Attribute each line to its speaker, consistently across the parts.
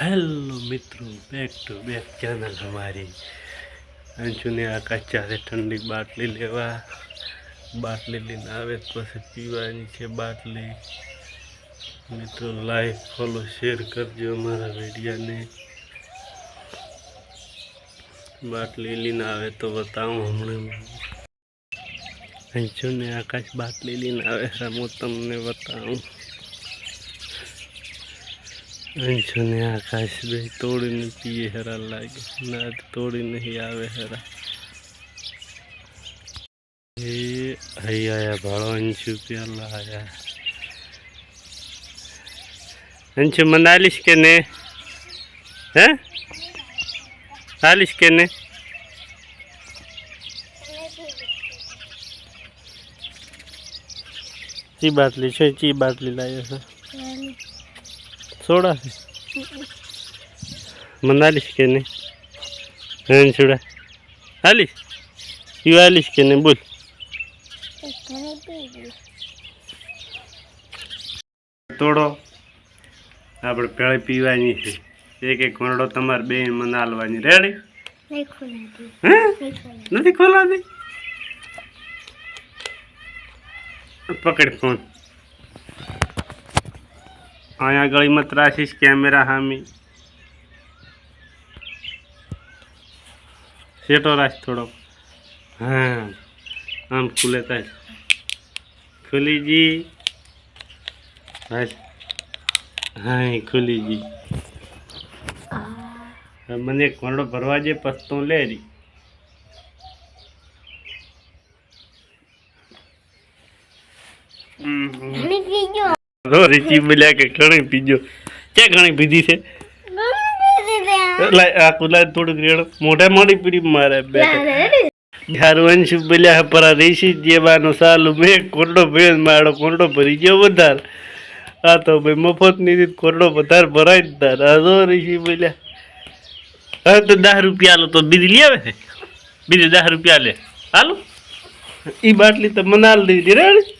Speaker 1: Hello મિત્રો. Back to back channel અમારી. અંશુને આકાશ ચારે ઠંડી બાટલી લેવા. બાટલી લઈને આવે પછી પીવાની છે બાટલી. મિત્રો લાઈક ફોલો શેર કરજો અમારા વિડીયાને. બાટલી લઈને આવે તો બતાવું હમણાં. અંશુને આકાશ બાટલી લઈને આવે હું તમને બતાવું. અંશુને આકાશ બે તોડીને પીએ હેરા લાગે. ના તોડી નહીં આવે હેરા. એ અહીં આયા ભાળો, અંશુ પ્યાલા આયા અંશુ, મને આલીશ કે ને? હે? આલીશ કે ને? ચી બાટલી છે, ચી બાટલી લાવ્યો છે? મને આલીશ કે નહીં? છોડા. આલીશ? યુ આલીશ કે નહીં? બોલ. તોડો. આપણે પેળે પીવાની છે. એક એક ઘોડો તમારે બે મને હાલવાની રેડી હે? નથી ખોલાતી? પકડ ફોન. અહીંયા ગળીમાં ત્રાસીસ કેમેરા હામી સેટો રાખ થોડો હા, આમ ખુલે થાય ખુલી જી. હા હા, એ ખુલી જી. હવે મને એક ઘોડો ભરવા જે પસ્તો લે રી. હમ હમ. રો રીચી બોલ્યા કે ઘણી પીજો. ક્યાં ઘણી પીધી છે? લાય, આ કુલા થોડુંક રેડો. મોઢે મોડી પીડી મારે બે ઝારવંશ બોલ્યા પરા રેસી જેવાનો સાલું મેં કોરડો ભેળ મારો કોરડો ભરી ગયો વધાર. આ તો ભાઈ મફતની કોરડો વધારે ભરાય જ તાર. આ બોલ્યા હવે તો દસ રૂપિયા લો તો બીજી લઈ આવે બીજી દસ રૂપિયા લે. હાલો. ઈ બાટલી તો મનાલ દીધી, રેડી.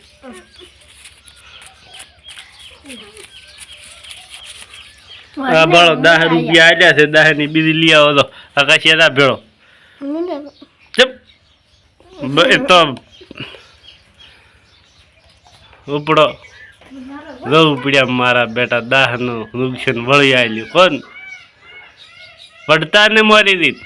Speaker 1: આ બાળો દસ રૂપિયા આલ્યા છે દસની બીજી લઈ આવો તો. આકાશી ના ભેળો? ચપ એ તો ઉપડો. જવું પડ્યા મારા બેટા દાહનું નુકસાન વળી આવ્યું કોણ? પડતા ને મારી દીધ.